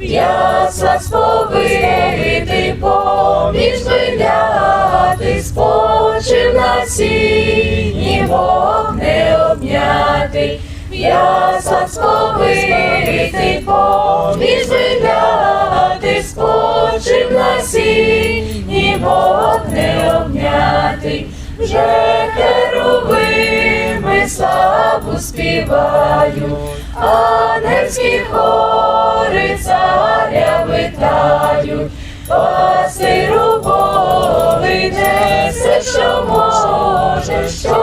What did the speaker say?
ясла сповитий, поміж виляти, спочив на сіні, Бог не обнятий, ясла сповитий, поміж виляти, спочив на сіні, Бог не обнятий, вже херовими славу співаю, ангельські хори царя витають, пастиру Боги несе, що може, що